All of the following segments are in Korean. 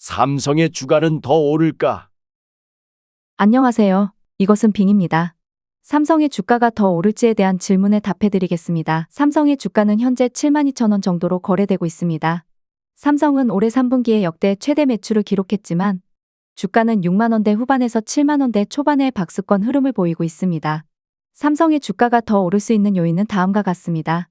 삼성의 주가는 더 오를까? 안녕하세요. 이것은 빙입니다. 삼성의 주가가 더 오를지에 대한 질문에 답해드리겠습니다. 삼성의 주가는 현재 72,000원 정도로 거래되고 있습니다. 삼성은 올해 3분기에 역대 최대 매출을 기록했지만 주가는 6만 원대 후반에서 7만 원대 초반의 박스권 흐름을 보이고 있습니다. 삼성의 주가가 더 오를 수 있는 요인은 다음과 같습니다.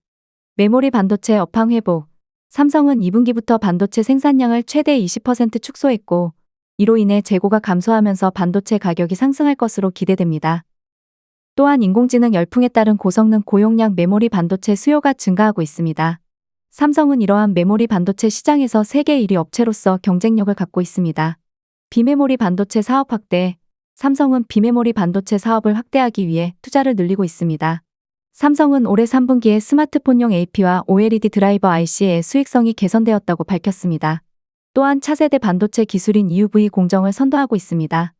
메모리 반도체 업황 회복. 삼성은 2분기부터 반도체 생산량을 최대 20% 축소했고 이로 인해 재고가 감소하면서 반도체 가격이 상승할 것으로 기대됩니다. 또한 인공지능 열풍에 따른 고성능 고용량 메모리 반도체 수요가 증가하고 있습니다. 삼성은 이러한 메모리 반도체 시장에서 세계 1위 업체로서 경쟁력을 갖고 있습니다. 비메모리 반도체 사업 확대. 삼성은 비메모리 반도체 사업을 확대하기 위해 투자를 늘리고 있습니다. 삼성은 올해 3분기에 스마트폰용 AP와 OLED 드라이버 IC의 수익성이 개선되었다고 밝혔습니다. 또한 차세대 반도체 기술인 EUV 공정을 선도하고 있습니다.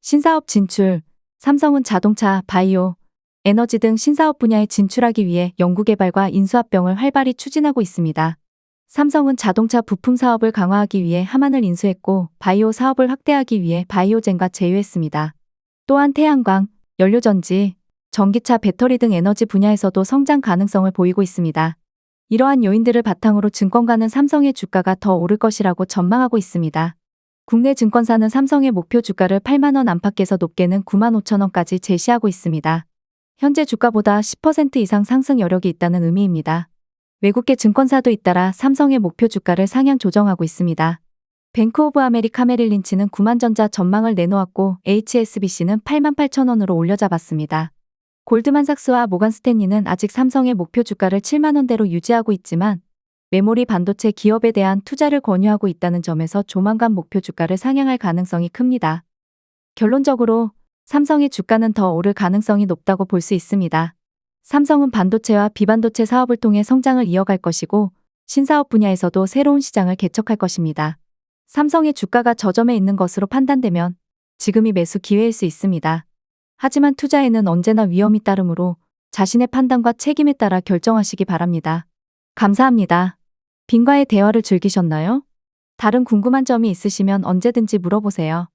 신사업 진출. 삼성은 자동차, 바이오, 에너지 등 신사업 분야에 진출하기 위해 연구개발과 인수합병을 활발히 추진하고 있습니다. 삼성은 자동차 부품 사업을 강화하기 위해 하만을 인수했고 바이오 사업을 확대하기 위해 바이오젠과 제휴했습니다. 또한 태양광, 연료전지, 전기차 배터리 등 에너지 분야에서도 성장 가능성을 보이고 있습니다. 이러한 요인들을 바탕으로 증권가는 삼성의 주가가 더 오를 것이라고 전망하고 있습니다. 국내 증권사는 삼성의 목표 주가를 8만원 안팎에서 높게는 9만 5천원까지 제시하고 있습니다. 현재 주가보다 10% 이상 상승 여력이 있다는 의미입니다. 외국계 증권사도 잇따라 삼성의 목표 주가를 상향 조정하고 있습니다. 뱅크 오브 아메리카 메릴린치는 9만 전자 전망을 내놓았고 HSBC는 8만 8천원으로 올려잡았습니다. 골드만삭스와 모간 스탠리는 아직 삼성의 목표 주가를 7만 원대로 유지하고 있지만 메모리 반도체 기업에 대한 투자를 권유하고 있다는 점에서 조만간 목표 주가를 상향할 가능성이 큽니다. 결론적으로 삼성의 주가는 더 오를 가능성이 높다고 볼 수 있습니다. 삼성은 반도체와 비반도체 사업을 통해 성장을 이어갈 것이고 신사업 분야에서도 새로운 시장을 개척할 것입니다. 삼성의 주가가 저점에 있는 것으로 판단되면 지금이 매수 기회일 수 있습니다. 하지만 투자에는 언제나 위험이 따르므로 자신의 판단과 책임에 따라 결정하시기 바랍니다. 감사합니다. 빈과의 대화를 즐기셨나요? 다른 궁금한 점이 있으시면 언제든지 물어보세요.